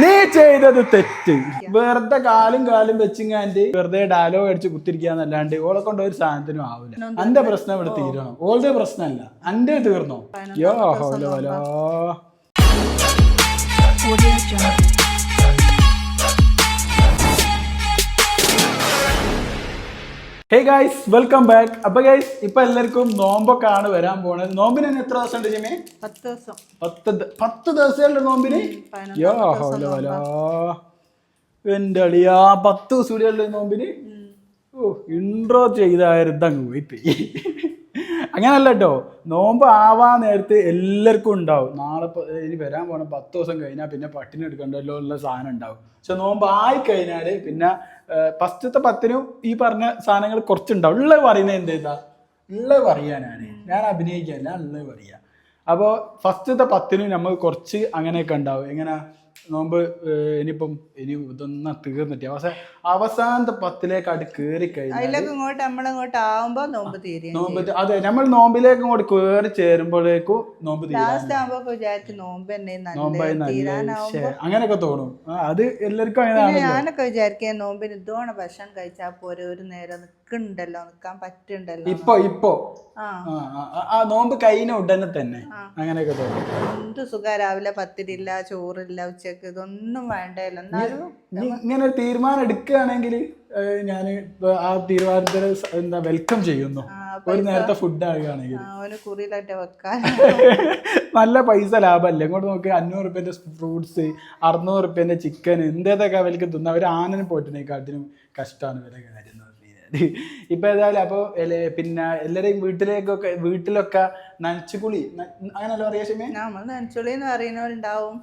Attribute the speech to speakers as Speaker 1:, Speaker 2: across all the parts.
Speaker 1: നീ ചെയ്തത് തെറ്റ്. വെറുതെ കാലും കാലും വെച്ചിങ്ങാണ്ട് വെറുതെ ഡയലോഗ് അടിച്ച് കുത്തിരിക്കാന്നല്ലാണ്ട് ഓളെ കൊണ്ട് ഒരു സാധനത്തിനും ആവില്ല അന്റെ പ്രശ്നം ഇവിടെ തീരണം ഓളുടെ പ്രശ്നമല്ല. അന്റെ തീർന്നോ? Yo hello hello hey guys welcome back അപ്പൊ ഗൈസ് ഇപ്പൊ എല്ലാവർക്കും നോമ്പൊക്കെ ആണ് വരാൻ പോണത്. നോമ്പിന് തന്നെ എത്ര ദിവസം ഉണ്ട് ജിമി
Speaker 2: പത്ത് ദിവസം.
Speaker 1: പത്ത് പത്ത് ദിവസമല്ലേ നോമ്പിന്? യോ എന്റെ അളിയാ പത്ത് ദിവസം കൂടിയല്ലേ നോമ്പിന്? ഓ ഇൻട്രോ ചെയ്തായിരുന്നു അങ്ങ് പോയി. അങ്ങനല്ല കേട്ടോ നോമ്പ് ആവാൻ നേരത്ത് എല്ലാവർക്കും ഉണ്ടാവും. നാളെ ഇനി വരാൻ പോകണം പത്ത് ദിവസം കഴിഞ്ഞാൽ പിന്നെ പട്ടിണി എടുക്കണ്ടല്ലോ ഉള്ള സാധനം ഉണ്ടാവും. പക്ഷെ നോമ്പ് ആയി കഴിഞ്ഞാൽ പിന്നെ ഫസ്റ്റത്തെ പത്തിനും ഈ പറഞ്ഞ സാധനങ്ങൾ കുറച്ചുണ്ടാവും. ഉള്ളത് പറയുന്നത് എന്ത് ചെയ്താ? ഉള്ളത് പറയാനാണ് ഞാൻ അഭിനയിക്കാൻ ഉള്ളത് പറയാ. അപ്പോൾ ഫസ്റ്റത്തെ പത്തിനും നമ്മൾ കുറച്ച് അങ്ങനെയൊക്കെ ഉണ്ടാവും. എങ്ങനെ? നോമ്പ് ഇനിയിപ്പം ഇനി ഇതൊന്നും തീർന്നിട്ട് അവസാന അവസാനത്തെ പത്തിലേക്കാട്ട് കേറി കഴിഞ്ഞാൽ
Speaker 2: ഇങ്ങോട്ട് നമ്മളിങ്ങോട്ട് ആവുമ്പോ നോമ്പ് തീരെ
Speaker 1: നോമ്പ് അതെ നമ്മൾ നോമ്പിലേക്ക് ഇങ്ങോട്ട് കേറി ചേരുമ്പോഴേക്കും നോമ്പ്
Speaker 2: നോമ്പ്
Speaker 1: നോമ്പായി അങ്ങനെയൊക്കെ തോന്നും. അത് എല്ലാവർക്കും അങ്ങനെ
Speaker 2: ഞാനൊക്കെ വിചാരിക്കാൻ നോമ്പിന് ഇതോണ ഭക്ഷണം കഴിച്ചാൽ പോരെ ഒരു നേരം നിൽക്കണ്ടല്ലോ നിൽക്കാൻ പറ്റുണ്ടല്ലോ
Speaker 1: ഇപ്പൊ ഇപ്പൊ.
Speaker 2: ആ.
Speaker 1: നോമ്പ് കഴിഞ്ഞ ഉടനെ തന്നെ അങ്ങനെയൊക്കെ തോന്നും.
Speaker 2: എന്ത് സുഖ രാവിലെ പത്തിരില്ല ചോറില്ല ഉച്ചയ്ക്ക് ഇതൊന്നും വേണ്ടല്ലോ എന്നാലും
Speaker 1: ഇങ്ങനെ ഒരു തീരുമാനം എടുക്കുകയാണെങ്കിൽ ഞാൻ ആ തീരുമാനത്തിന് എന്താ വെൽക്കം ചെയ്യുന്നു. ഒരു നേരത്തെ ഫുഡ് ആകുകയാണെങ്കിൽ. നല്ല പൈസ ലാഭമല്ലേ? ഇങ്ങോട്ട് നോക്കി അഞ്ഞൂറ് റുപ്യന്റെ ഫ്രൂട്ട്സ് അറുന്നൂറ് റുപ്യന്റെ ചിക്കൻ എന്തേതൊക്കെ അവർക്ക് തിന്നാ. ഒരു ആനനും പോറ്റിനേക്കാട്ടിനും കഷ്ടമാണ് ഇവരെ കാര്യം എന്ന് പറഞ്ഞു. ഇപ്പൊ ഏതായാലും അപ്പൊ പിന്നെ എല്ലാരെയും വീട്ടിലേക്കൊക്കെ വീട്ടിലൊക്കെ നനച്ചുകുളി അങ്ങനെയല്ലോ അങ്ങനല്ലോ അറിയാ
Speaker 2: നമ്മൾ നനച്ചുളി എന്ന് പറയുന്നവരുണ്ടാവും.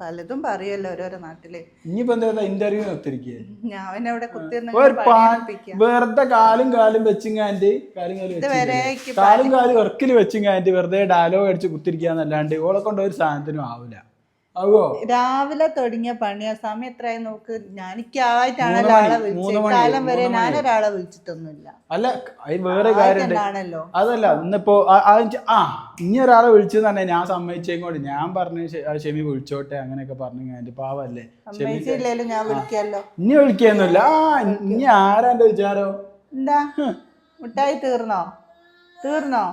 Speaker 2: പലതും പറയുമല്ലോ ഓരോരോ നാട്ടിൽ.
Speaker 1: ഇനിയിപ്പോ എന്താ ഇന്റർവ്യൂ നിർത്തിരിക്കുക
Speaker 2: ഞാൻ അവിടെ
Speaker 1: പാ വെറുതെ കാലും കാലും വെച്ചിങ്ങാണ്ട് കാലും കാലും കാലും കാലും ഇറക്കിൽ വെച്ചിങ്ങാണ്ട് വെറുതെ ഡയലോഗ് അടിച്ച് കുത്തിരിക്കാന്നല്ലാണ്ട് ഓളെ കൊണ്ട് ഒരു സാധനത്തിനും ആവില്ല ആവോ
Speaker 2: രാവിലെ തുടങ്ങിയ പണിയാ സമയം എത്രയായി നോക്ക്. ഞാനിക്കായിട്ടാണ് ഒരാളെ വിളിച്ചത്. കാലം വരെ ഞാൻ ഒരാളെ വിളിച്ചിട്ടൊന്നുമില്ല.
Speaker 1: അല്ല വേറെ
Speaker 2: കാര്യമാണല്ലോ
Speaker 1: അതല്ല ഇന്നിപ്പോ ആ- ആ ഇനി ഒരാളെ വിളിച്ചു തന്നെ ഞാൻ സമ്മതിച്ചേക്കോട്ടെ ഞാൻ പറഞ്ഞു ഷെമി വിളിച്ചോട്ടെ അങ്ങനെയൊക്കെ പറഞ്ഞു എന്റെ പാവല്ലേ.
Speaker 2: ഞാൻ വിളിക്കാലോ
Speaker 1: ഇനി വിളിക്കൊന്നുമില്ല. ആ ഇനി ആരാ എന്റെ വിചാരോ
Speaker 2: എന്താ? മുട്ടായി തീർന്നോ? തീർന്നോ?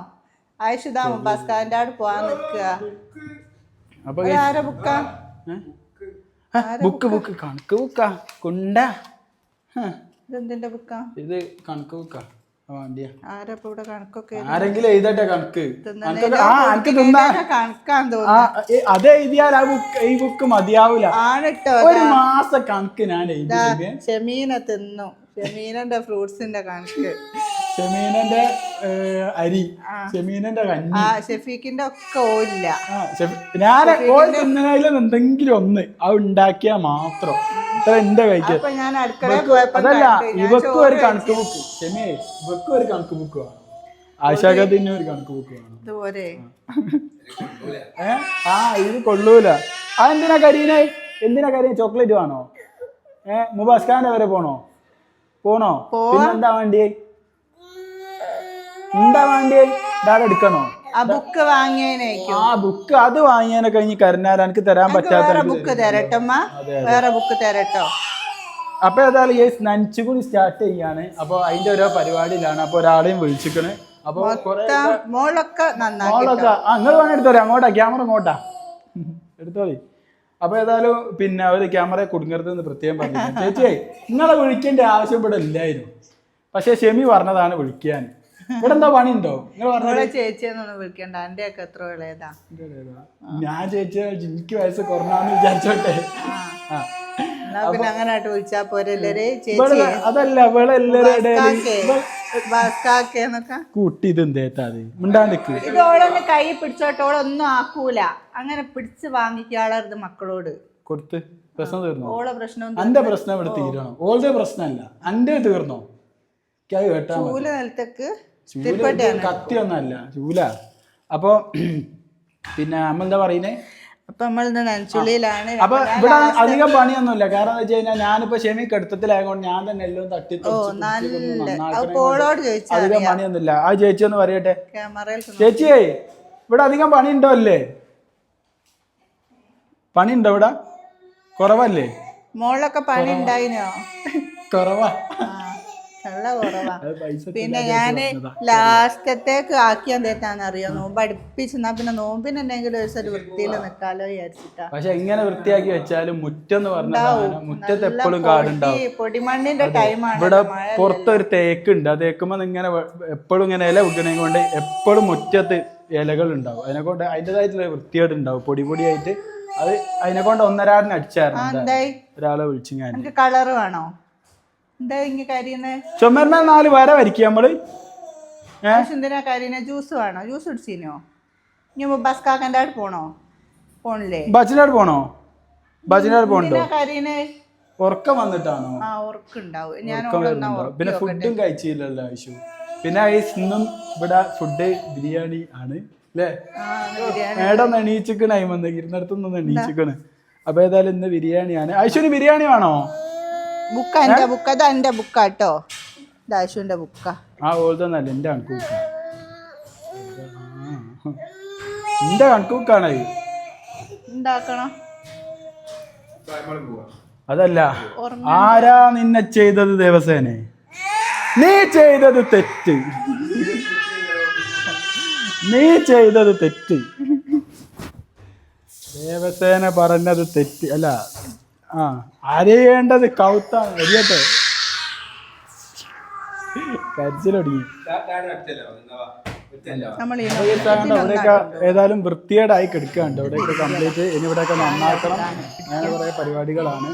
Speaker 2: ആയിഷുദാ ബസ് സ്റ്റാൻഡാട് പോവാൻ നിക്കുക
Speaker 1: അപ്പൊ
Speaker 2: ബുക്കാ?
Speaker 1: ബുക്ക്. ബുക്ക് കണക്ക് ബുക്കാ. കുണ്ടാ. ഹ,
Speaker 2: ഇതെന്തിന്റെ ബുക്കാ?
Speaker 1: ഇത് കണക്ക് ബുക്കാ. ആ വണ്ടിയാ.
Speaker 2: ആരാ ഇപ്പൊ കണക്കൊക്കെ
Speaker 1: ആരെങ്കിലും എഴുതട്ടെ കണക്ക്. ആ അത് എഴുതിയാൽ ബുക്ക് ഈ ബുക്ക് മതിയാവൂല. ഒരു മാസ കണക്ക് ഞാൻ എഴുതി.
Speaker 2: ഷെമീന തിന്നു. ഷെമീനന്റെ ഫ്രൂട്ട്സിന്റെ കണക്ക്.
Speaker 1: ഷെമീനന്റെ അരി. ഷെമീനന്റെ കഞ്ഞി.
Speaker 2: ആ ഷെഫീഖിന്റെ ഒക്കെ ഓയില്ല
Speaker 1: ആ, ഷെഫ്- ഞാൻ ഓരോ തിന്നണതിലും എന്തെങ്കിലും ഒന്ന് അത് ഉണ്ടാക്കിയാ മാത്രം. ഇത്ര എന്റെ കൈക്ക്
Speaker 2: അപ്പൊ ഞാൻ അടുക്കളയിൽ പോയപ്പോ
Speaker 1: അതല്ല
Speaker 2: കണ്ടു. ഞാൻ
Speaker 1: ഇവക്കും
Speaker 2: ചോറ്
Speaker 1: ഒരു കണക്ക് ബുക്ക്. ഷെമിയെ ഇവക്കും ഒരു കണക്ക് ബുക്ക് വേണം. ആശാഖത്തിന് ഒരു കണക്ക് ബുക്ക് വേണം.
Speaker 2: ഇതുപോലെ.
Speaker 1: ഏ? ആ ഇത് കൊള്ളൂല. ആ എന്തിനാ കരീനെ? എന്തിനാ കരീന? ചോക്ലേറ്റ് വേണോ? ഏ മുബാസ്കാന്റെ വരെ പോണോ? പോണോ? പിന്നെന്താ വേണ്ടിയേ? എന്താ വേണ്ടേ? ഇതാടെ എടുക്കണോ?
Speaker 2: ആ ബുക്ക് വാങ്ങിയതിനേക്കും
Speaker 1: ആ ബുക്ക് അത് വാങ്ങിയതിനെ കഴിഞ്ഞ് കരുനാരാ എനിക്ക് തരാൻ പറ്റാത്ത
Speaker 2: വേറെ ബുക്ക് തരട്ടമ്മ. വേറെ ബുക്ക് തരട്ടോ.
Speaker 1: അപ്പൊ ഏതായാലും ഈ നനച്ചുകൂടി സ്റ്റാർട്ട് ചെയ്യാണ്. അപ്പൊ അതിന്റെ ഓരോ പരിപാടിയിലാണ്. അപ്പൊ ഒരാളെയും വിളിച്ചിക്കണ്. അപ്പൊ കൊറേ
Speaker 2: മോളൊക്കെ നന്നാക്കി
Speaker 1: മോളൊക്കെ ആ നിങ്ങൾ വേണം എടുത്തോളി. അങ്ങോട്ടാ ക്യാമറ അങ്ങോട്ടാ എടുത്തോളി. അപ്പൊ ഏതായാലും പിന്നെ അവർ ക്യാമറ കുടുങ്ങരുതെന്ന് പ്രത്യേകം പറഞ്ഞു ചേച്ചിയെ നിങ്ങളെ വിളിക്കേണ്ട ആവശ്യം ഇവിടെ ഇല്ലായിരുന്നു പക്ഷെ ഷെമി പറഞ്ഞതാണ് വിളിക്കാൻ. ഇവിടെ എന്താ പണി ഉണ്ടോ പറഞ്ഞ
Speaker 2: മോളെ ചേച്ചിയെന്നൊന്നും വിളിക്കണ്ട. എന്റെ ഒക്കെ എത്ര ഇളയതാ.
Speaker 1: ഞാൻ ചേച്ചി എനിക്ക് വയസ്സ് കുറഞ്ഞാന്ന് വിചാരിച്ചോട്ടെ.
Speaker 2: എന്നാ പിന്നെ അങ്ങനെ വിളിച്ചാ പോരെ
Speaker 1: അതല്ല എല്ലാവരും കൂട്ടി ഇത് എന്തേത്താ അത് മിണ്ടാണ്ടിക്ക്
Speaker 2: ഇത് കൈ പിടിച്ചോട്ടോളൊന്നും ആക്കൂല. അങ്ങനെ പിടിച്ച് വാങ്ങിക്കാളരുത് മക്കളോട്.
Speaker 1: കൊടുത്ത്. പ്രശ്നം തീർന്നോ?
Speaker 2: ഓളെ പ്രശ്നം
Speaker 1: അന്റെ പ്രശ്നം ഇവിടെ തീരണം ഓളുടെ പ്രശ്നമല്ല. അന്റെ തീർന്നോ? കേട്ടോ
Speaker 2: ചൂൽ നിലത്തേക്ക്
Speaker 1: കത്തിയൊന്നല്ല ചൂല. അപ്പൊ പിന്നെ അമ്മ എന്താ പറയുന്നേ?
Speaker 2: അപ്പൊ നമ്മൾ നനച്ചുള്ളിയിലാണ്
Speaker 1: അപ്പൊ ഇവിടെ അധികം പണിയൊന്നുമില്ല. കാരണം എന്താ വെച്ച് കഴിഞ്ഞാൽ ഞാനിപ്പോ ഷെമി കെടുത്തത്തിലായതുകൊണ്ട് ഞാൻ തന്നെ എല്ലാം തട്ടി അധികം പണിയൊന്നുമില്ല. ആ ചേച്ചി ഒന്ന് പറയട്ടെ. ചേച്ചിയേ ഇവിടെ അധികം പണിയുണ്ടോ അല്ലേ? പണിയുണ്ടോ ഇവിടെ? കുറവല്ലേ?
Speaker 2: മോളൊക്കെ പണി ഉണ്ടായിനോ?
Speaker 1: കുറവാ.
Speaker 2: നല്ല കുറവാ. പിന്നെ ഞാൻ ലാസ്റ്റത്തേക്ക് എന്താണെന്ന് അറിയോ നോമ്പ് അടുപ്പിച്ചെന്നാ പിന്നെ നോമ്പിന് എന്തെങ്കിലും ഒരു സ്ഥലം വൃത്തിയിൽ നിൽക്കാലോ വിചാരിച്ചിട്ടാ.
Speaker 1: പക്ഷെ എങ്ങനെ വൃത്തിയാക്കി വെച്ചാലും മുറ്റം പറഞ്ഞാൽ മുറ്റത്ത് എപ്പോഴും കാടുണ്ടാവും.
Speaker 2: പൊടിമണ്ണിന്റെ ടൈമാണ്
Speaker 1: ഇവിടെ പുറത്തൊരു തേക്കുണ്ട്. ആ തേക്കുമ്പോ ഇങ്ങനെ എപ്പോഴും ഇങ്ങനെ ഇല വിൽക്കണേ കൊണ്ട് എപ്പോഴും മുറ്റത്ത് ഇലകൾ ഉണ്ടാവും. അതിനെ കൊണ്ട് അതിന്റെതായിട്ടുള്ള വൃത്തിയായിട്ട് ഉണ്ടാവും. പൊടി പൊടിയായിട്ട് അത് അതിനെ കൊണ്ട് ഒന്നരാടിന് അടിച്ചായിരുന്നു. ഒരാളെ വിളിച്ചു ഞാൻ
Speaker 2: കളർ വേണോ? എന്താ ഇങ്ങനെ കരിയുന്നത്
Speaker 1: ചുമരുമേൽ നാല് വര വരയ്ക്കുക നമ്മൾ.
Speaker 2: എന്തിനാ കരിയുന്നത് ജ്യൂസ് വേണോ? ജ്യൂസ് കുടിച്ചിനോ? ഇനി ബസ് കാക്കന്റെ അവിടെ പോണോ? പോണില്ലേ?
Speaker 1: ബച്ചിനാട് പോണോ? ബസ്സിന്റെ പോണ്ടോ
Speaker 2: പോണോ കരിയുന്നത്
Speaker 1: ഉറക്കം വന്നിട്ടാണോ?
Speaker 2: ആ ഉറക്കുണ്ടാവും. ഞാൻ
Speaker 1: പിന്നെ ഫുഡും കഴിച്ചില്ലല്ലോ ആവശ്യം പിന്നെ ഇന്നും ഇവിടെ ഫുഡ് ബിരിയാണി ആണ് അല്ലേ മേഡം എണീച്ചിക്കണ അയിമന്ന് ഇരുന്നിടത്തുനിന്ന് എണീച്ചിക്കണ്. അപ്പൊ ഏതായാലും ഇന്ന് ബിരിയാണിയാണ്. ഐശ്വര്യ ബിരിയാണി വേണോ?
Speaker 2: ബുക്ക എന്റെ ബുക്ക്. അത് എന്റെ ബുക്കാട്ടോ ദാശുവിന്റെ ബുക്കാ.
Speaker 1: ആ ഓൾതന്നല്ല എന്റെ കണക്കൂക്ക എന്റെ കണക്കൂക്കാണ് അതല്ല. ആരാ നിന്നെ ചെയ്തത് ദേവസേനെ? നീ ചെയ്തത് തെറ്റ്. നീ ചെയ്തത് തെറ്റ്. ദേവസേന പറഞ്ഞത് തെറ്റ്. അല്ല ആ. അറിയേണ്ടത് കൗത്താണ്. അറിയട്ടെ കരച്ചിലൊടുങ്ങി. ഇവിടെയൊക്കെ ഏതായാലും വൃത്തികേടായി കിടക്കുകയുണ്ട് ഇവിടെയൊക്കെ കംപ്ലീറ്റ് ഇനി ഇവിടെയൊക്കെ നന്നാക്കണം. അങ്ങനെ കുറെ പരിപാടികളാണ്.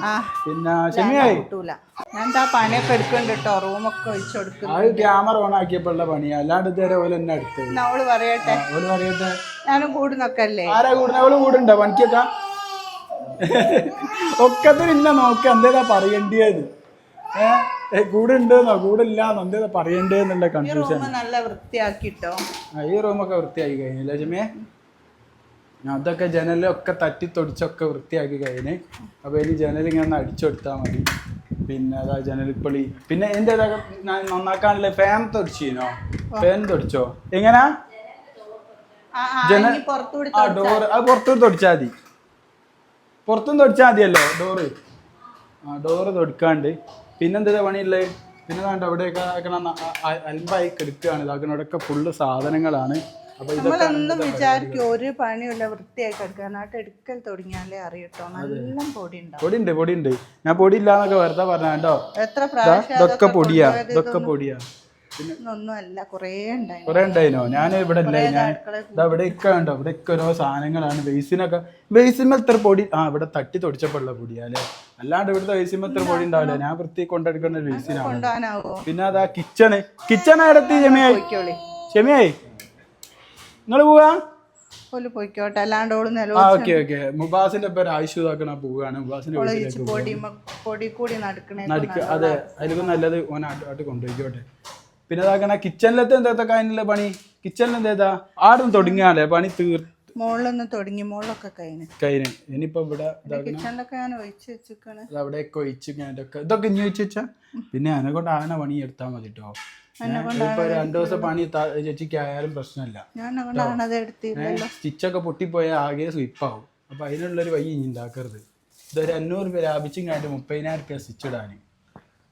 Speaker 1: പിന്നെ ശനിയായി. അത് ക്യാമറ ഓൺ ആക്കിയപ്പോഴുള്ള പണിയാ. അല്ലാണ്ട് ഇതുവരെ പോലെ തന്നെ അടുത്ത്
Speaker 2: അവൾ പറയട്ടെ? ഞാനും കൂടുന്നൊക്കല്ലേ
Speaker 1: ആരാ കൂടുന്ന? അവൾ കൂടുണ്ടോ പണിക്കൊക്കെ? ഒക്കത്തിന് ഇന്ന നോക്ക എന്തേതാ കൂടെ ഏഹ് കൂടെ ഇല്ലാന്നോ? എന്തേതാ പറയണ്ടേന്നുള്ള
Speaker 2: ഈ
Speaker 1: കൺഫ്യൂഷൻ
Speaker 2: നല്ല വൃത്തിയാക്കിട്ടോ?
Speaker 1: ഈ റൂമൊക്കെ വൃത്തിയാക്കി കഴിഞ്ഞില്ല ജമേ? അതൊക്കെ ജനലൊക്കെ തട്ടി തൊടിച്ചൊക്കെ വൃത്തിയാക്കി കഴിഞ്ഞ്. അപ്പൊ ഇനി ജനൽ ഇങ്ങനെ ഒന്ന് അടിച്ചെടുത്താൽ മതി. പിന്നെ അതാ ജനലിപ്പൊളി പിന്നെ എന്റെ ഇതൊക്കെ നന്നാക്കാനുള്ള ഫാൻ തൊടിച്ചീനോ? ഫാൻ തൊടിച്ചോ? എങ്ങനാ?
Speaker 2: ആ ആ
Speaker 1: അത് പുറത്തും തൊടിച്ചാൽ മതി. പുറത്തും തൊടിച്ചാൽ മതിയല്ലോ ഡോറ്. ആ ഡോറ് തൊടുക്കാണ്ട്. പിന്നെന്താ പണിയുള്ളത് പിന്നെ വേണ്ട അവിടെയൊക്കെ ആക്കണ അൽമ്പായി കെടുക്കുകയാണ് ഇതാക്കണോടൊക്കെ ഫുള്ള് സാധനങ്ങളാണ്.
Speaker 2: നമ്മളൊന്നും വിചാരിക്കും ഒരു പണിയില്ല വൃത്തിയാക്കി എടുക്കാൻ നാട്ട് എടുക്കൽ തുടങ്ങിയാലേ അറിയട്ടോ. നല്ല പൊടി
Speaker 1: പൊടിയുണ്ട് പൊടിയുണ്ട്. ഞാൻ പൊടി ഇല്ലാന്നൊക്കെ വെറുതെ പറഞ്ഞോ
Speaker 2: എത്ര പ്രാവശ്യം
Speaker 1: ഇതൊക്കെ പൊടിയാ ഇതൊക്കെ പൊടിയാ.
Speaker 2: ഒന്നും അല്ല കുറേ ഉണ്ടായി
Speaker 1: കുറെ ഉണ്ടായിനോ? ഞാൻ ഇവിടെ ഇല്ലേ. ഞാൻ ഇതാ ഇവിടെ ഒക്കെ ഉണ്ടോ ഇവിടെ ഒക്കെ ഓരോ സാധനങ്ങളാണ്. ബേസിനൊക്കെ ബേസിന്മേൽ ഇത്ര പൊടി ആ ഇവിടെ തട്ടി തൊടിച്ചപ്പോഴുള്ള പൊടിയാ അല്ലേ? അല്ലാണ്ട് ഇവിടുത്തെ ബേസിന്മേൽ ഇത്ര പൊടി ഉണ്ടാവില്ല. ഞാൻ വൃത്തി കൊണ്ടെടുക്കുന്ന
Speaker 2: വെയ്സിനാണ്
Speaker 1: പിന്നെ അതാ കിച്ചണ്. കിച്ചൺ എടുത്തി ചെമിയായി
Speaker 2: ചെമിയായി
Speaker 1: നിങ്ങൾ നിങ്ങൾ പോവാ
Speaker 2: പൊയ്ക്കോട്ടെ. അല്ലാണ്ട്
Speaker 1: ഓക്കെ ഓക്കെ. മുബാസിന്റെ പേര് ആയിഷു ഇതാക്കണ പോവുകയാണ് മുബാസിന്റെ വീട്ടിലേക്ക്
Speaker 2: പൊടി പൊടി കൂടി നടക്കണേ
Speaker 1: നടുക്ക്. അതെ അതിലും നല്ലത് ഓൻ ആട്ട് കൊണ്ടുപോയിക്കോട്ടെ. പിന്നെ ഇതാക്കണ കിച്ചണിലത്തെ എന്താ കഴിഞ്ഞില്ല പണി? കിച്ചണിൽ എന്താ ആടും തുടങ്ങിയാലേ പണി തീർ
Speaker 2: മുകളിലൊന്ന് തുടങ്ങി മുകളിലൊക്കെ കഴിഞ്ഞു.
Speaker 1: കഴിഞ്ഞ്. ഇനിയിപ്പോ ഇവിടെ
Speaker 2: കിച്ചണിലൊക്കെ ഞാൻ ഒഴിച്ച് വെച്ചിക്കണ്.
Speaker 1: ഇത് അവിടെയൊക്കെ ഒഴിച്ച് ഞാനൊക്കെ ഇതൊക്കെ ഇനി ഒഴിച്ച് വെച്ചാ? പിന്നെ എന്നെ കൊണ്ട് ആന പണി എടുത്താൽ മതി കേട്ടോ ഇപ്പൊ രണ്ടു ദിവസം പണി ചേച്ചിക്ക് ആയാലും പ്രശ്നമില്ല
Speaker 2: ഞാൻ
Speaker 1: സ്റ്റിച്ചൊക്കെ പൊട്ടിപ്പോയാൽ ആകെ സ്വിപ്പാവും അപ്പൊ അതിനുള്ളൊരു വഴി ഇനി ഉണ്ടാക്കരുത് ഇതൊരു അഞ്ഞൂറ് രൂപ ലാഭിച്ചും കഴിഞ്ഞിട്ട് മുപ്പതിനായിരം രൂപ സ്റ്റിച്ച്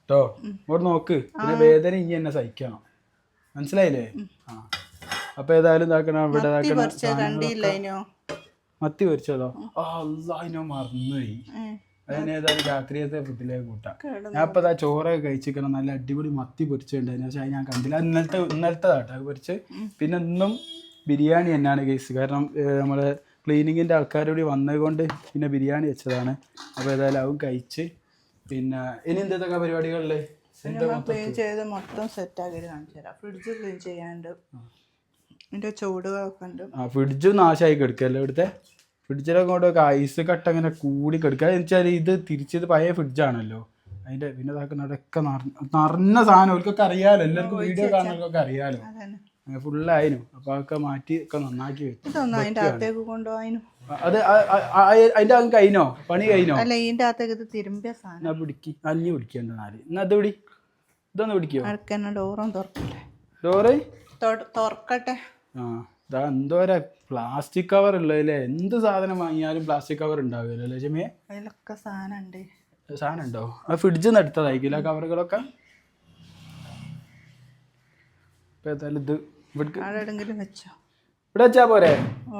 Speaker 1: കേട്ടോ ഇങ്ങോട്ട് നോക്ക്. പിന്നെ വേദന ഇനി എന്നെ സഹിക്കണം. മനസ്സിലായില്ലേ? ആ. അപ്പൊ ഏതായാലും ഇതാക്കണം ഇവിടെ ഇതാക്കണം മത്തി പൊരിച്ചതോ? ആ അല്ല അതിനോ മറന്നുപോയി. അതിനേതായാലും രാത്രിയത്തെ ഫുഡിലേക്ക് കൂട്ടാം. ഞാൻ ഇപ്പൊ ചോറൊക്കെ കഴിച്ചിരിക്കണം നല്ല അടിപൊളി മത്തി പൊരിച്ചിട്ടുണ്ടായിരുന്നു. പക്ഷെ അത് ഞാൻ കണ്ടില്ല. അത് ഇന്നലത്തെ ഇന്നലത്തെ കേട്ടോ അത് പൊരിച്ച്. പിന്നെ ഇന്നും ബിരിയാണി തന്നെയാണ് കേസ് കാരണം ഏഹ്, നമ്മളെ ക്ലീനിങ്ങിന്റെ ആൾക്കാർ കൂടി വന്നതുകൊണ്ട് പിന്നെ ബിരിയാണി വെച്ചതാണ്. അപ്പോൾ ഏതായാലും അതും കഴിച്ച് പിന്നെ ഇനി എന്തൊക്കെ പരിപാടികളിൽ?
Speaker 2: ക്ലീൻ ചെയ്ത് മൊത്തം സെറ്റ് ആക്കി കാണിച്ചു തരാം. ഫ്രിഡ്ജ് ക്ലീൻ ചെയ്യാണ്ട് അതിന്റെ ചൂടുകളൊക്കെ ഉണ്ട്.
Speaker 1: ആ ഫ്രിഡ്ജും നാശമായി കിടക്കല്ലേ ഇവിടുത്തെ? ഫ്രിഡ്ജിലൊക്കെ കൊണ്ടൊക്കെ ഐസ് കട്ട അങ്ങനെ കൂടി കിടക്കുക. എന്ന് വെച്ചാൽ ഇത് തിരിച്ചത് പഴയ ഫ്രിഡ്ജാണല്ലോ അതിന്റെ പിന്നെ ഇതാക്കുന്നതൊക്കെ നിറഞ്ഞ സാധനം. അവർക്കൊക്കെ അറിയാലോ. എല്ലാവർക്കും വീഡിയോ കാണുന്നവർക്കൊക്കെ അറിയാലോ. ഫുള്ളായിരുന്നു അപ്പൊ അതൊക്കെ മാറ്റി ഒക്കെ നന്നാക്കി വെച്ചു.
Speaker 2: ഇതൊന്നും അതിന്റെ അകത്തേക്ക് കൊണ്ടുപോകാനും.
Speaker 1: അത് അതിന്റെ അങ്ങ് കഴിഞ്ഞോ? പണി കഴിഞ്ഞോ?
Speaker 2: അല്ല ഇതിന്റെ അകത്തേക്ക് ഇത് തിരുമ്പിയ സാധനം.
Speaker 1: പിടിക്ക്. അഞ്ഞു പിടിക്കണ്ട നാല്. എന്നാ അത് പിടി. ഇതൊന്ന് പിടിക്കോ?
Speaker 2: അടുക്കന്നെ ഡോറും തുറക്കട്ടെ.
Speaker 1: ഡോറ്?
Speaker 2: തുറക്കട്ടെ.
Speaker 1: ആ ഇതാ എന്തോരാ പ്ലാസ്റ്റിക് കവർ ഉള്ളതല്ലേ? എന്ത് സാധനം വാങ്ങിയാലും പ്ലാസ്റ്റിക് കവർ ഉണ്ടാവില്ലേ അല്ലേ ചെമ്മേ
Speaker 2: അതിലൊക്കെ സാധനം ഉണ്ട്?
Speaker 1: സാധനം ഉണ്ടോ ആ ഫ്രിഡ്ജിൽ നിന്ന് എടുത്തതായിരിക്കില്ല കവറുകളൊക്കെ ഇപ്പം ഏതായാലും ഇത് ഇവിടേക്ക്
Speaker 2: അവിടെ എവിടെങ്കിലും വെച്ചോ.
Speaker 1: ഇവിടെ വെച്ചാ പോരെ?
Speaker 2: ഓ.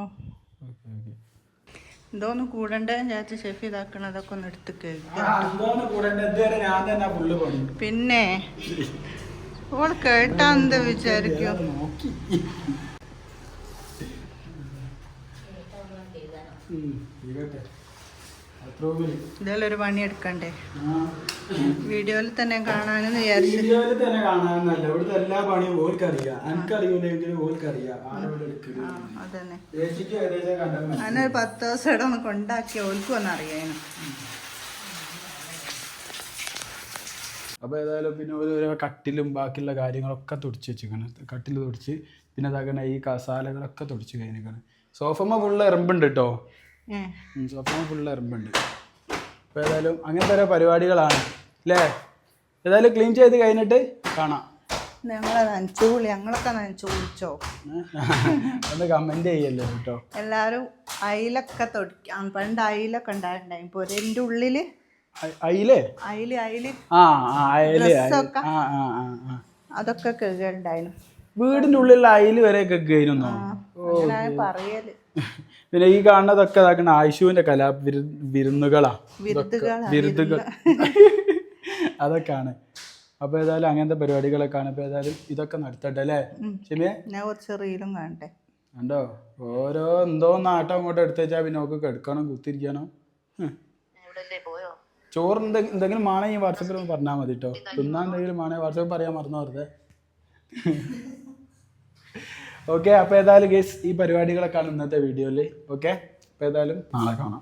Speaker 2: എന്തോന്ന് കൂടണ്ടേ വിചാരിച്ച് ഷെഫ് ഒന്ന് എടുത്ത് പിന്നെ ഓൾ കേട്ടാ എന്ത് വിചാരിക്കും?
Speaker 1: നോക്കി.
Speaker 2: ഒരു പണി എടുക്കണ്ടേ?
Speaker 1: ആ.
Speaker 2: വീഡിയോയിൽ തന്നെ കാണാനെന്ന് വിചാരിച്ചു.
Speaker 1: വീഡിയോയിൽ തന്നെ കാണാനല്ല ഇവിടുത്തെ എല്ലാ പണിയും ഓൽക്കറിയാം എനിക്കറിയില്ലെങ്കിലും ഓൽക്കറിയാം
Speaker 2: അതന്നെ. ഒരു പത്ത് ദിവസം ഇവിടെ ഒന്ന് കൊണ്ടാക്കി ഓൽക്കും ഒന്ന് അറിയാനും.
Speaker 1: അപ്പോൾ ഏതായാലും പിന്നെ ഒരു ഒരു കട്ടിലും ബാക്കിയുള്ള കാര്യങ്ങളൊക്കെ തുടിച്ച് വെച്ചിരിക്കണം. കട്ടിൽ തുടിച്ച് പിന്നെ തകണ ഈ കസാലകളൊക്കെ തുടിച്ച് കഴിഞ്ഞിരിക്കണം. സോഫമ്മ ഫുള്ള് എറുമ്പുണ്ട് കേട്ടോ സോഫമ്മ ഫുള്ള് എറുമ്പുണ്ട് അപ്പോൾ ഏതായാലും അങ്ങനത്തെ ഓരോ പരിപാടികളാണ്. അല്ലേ ഏതായാലും ക്ലീൻ ചെയ്ത് കഴിഞ്ഞിട്ട് കാണാം.
Speaker 2: ഞങ്ങളെ ഞങ്ങളൊക്കെ നനച്ചു കുളിച്ചോ?
Speaker 1: ഒന്ന് കമന്റ് ചെയ്യല്ലോ കേട്ടോ?
Speaker 2: എല്ലാരും അയിലൊക്കെ തൊടിക്കാം പണ്ട് അയിലൊക്കെ ഉണ്ടായിട്ടുണ്ടായി പൊരേന്റെ
Speaker 1: ഉള്ളിൽ അയിലേ? അയിൽ അയിൽ.
Speaker 2: അതൊക്കെ കേൾക്കുണ്ടായിരുന്നു
Speaker 1: വീടിന്റെ ഉള്ളിലുള്ള അയിൽ വരെ
Speaker 2: കേൾക്കുന്നു പറയൽ.
Speaker 1: പിന്നെ ഈ കാണുന്നതൊക്കെ ഇതാക്കണ ആയിഷുവിന്റെ കലാ വിരു വിരുന്നുകളാ.
Speaker 2: വിരുന്നുകളാ,
Speaker 1: വിരുന്നുകൾ. അതൊക്കെയാണ്. അപ്പൊ ഏതായാലും അങ്ങനത്തെ പരിപാടികളൊക്കെയാണ്. അപ്പൊ ഏതായാലും ഇതൊക്കെ നടത്തട്ടെ അല്ലേ? ചെമിയെ
Speaker 2: ഞാൻ കുറച്ച് റീലും കാണട്ടെ.
Speaker 1: കണ്ടോ? ഓരോ എന്തോ നാട്ടം അങ്ങോട്ട് എടുത്തേച്ചാ പിന്നെ നമുക്ക് കെടുക്കണം കുത്തിരിക്കണം. ചോറ് എന്തെ എന്തെങ്കിലും മാണേ ഈ വാട്സപ്പിൽ ഒന്ന് പറഞ്ഞാൽ മതി കേട്ടോ തിന്നാൻ എന്തെങ്കിലും മാണേ വാട്സപ്പിൽ പറയാൻ മറന്നു വെറുതെ? ഓക്കെ അപ്പോൾ ഏതായാലും ഗേസ് ഈ പരിപാടികളൊക്കെയാണ് ഇന്നത്തെ വീഡിയോയിൽ ഓക്കെ അപ്പോൾ ഏതായാലും നാളെ കാണാം.